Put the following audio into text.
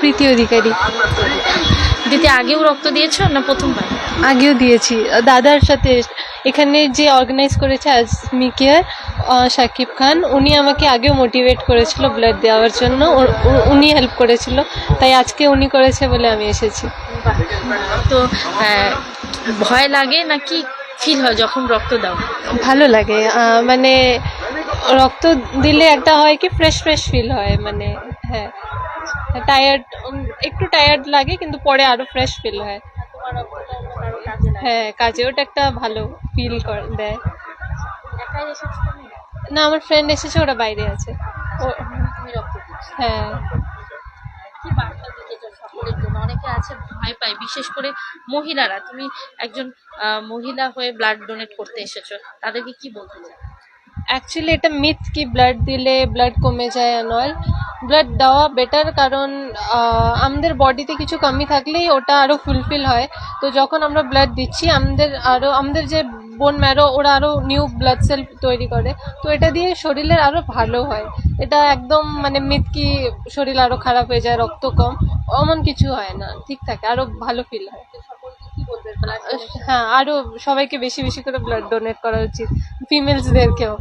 প্রীতি অধিকারী। দিদি আগেও রক্ত দিয়েছ না প্রথমবার? আগেও দিয়েছি। দাদার সাথে এখানে যে অর্গানাইজ করেছে আজমি কেয়ার সাকিব খান উনি আমাকে আগেও মোটিভেট করেছিল ব্লাড দেওয়ার জন্য। উনি হেল্প করেছিল। তাই আজকে উনি করেছে বলে আমি এসেছি। তো ভয় লাগে নাকি ফিল হয় যখন রক্ত দাও? ভালো লাগে মানে রক্ত দিলে একটা হয় কি ফ্রেশ ফ্রেশ ফিল হয় মানে হ্যাঁ। টায়ার্ড একটু টায়ার্ড লাগে, কিন্তু পরে আরও ফ্রেশ ফিল হয়। হ্যাঁ কাজে ওটা একটা ভালো ফিল দেয়। না, আমার ফ্রেন্ড এসেছে, ওরা বাইরে আছে। হ্যাঁ। অনেকে আছে ভয় পায় বিশেষ করে মহিলারা, তুমি একজন মহিলা হয়ে ব্লাড ডোনেট করতে এসেছ, তাদেরকে কি বলতে চাও? অ্যাকচুয়ালি এটা মিথ কি ব্লাড দিলে ব্লাড কমে যায় অ্যান্ড ব্লাড দেওয়া বেটার কারণ আমাদের বডিতে কিছু কমি থাকলেই ওটা আরও ফুলফিল হয়। তো যখন আমরা ব্লাড দিচ্ছি, আমাদের আরও আমাদের যে বোন ম্যারো ওরা আরও নিউ ব্লাড সেল তৈরি করে। তো এটা দিয়ে শরীরের আরও ভালো হয়। এটা একদম মানে মিথ কি, শরীর আরও খারাপ হয়ে যায়, রক্ত কম এমন কিছু হয় না। ঠিক থাকে আরও ভালো ফিল হয়। হ্যাঁ আরও সবাইকে বেশি বেশি করে ব্লাড ডোনেট করা উচিত ফিমেলসদেরকেও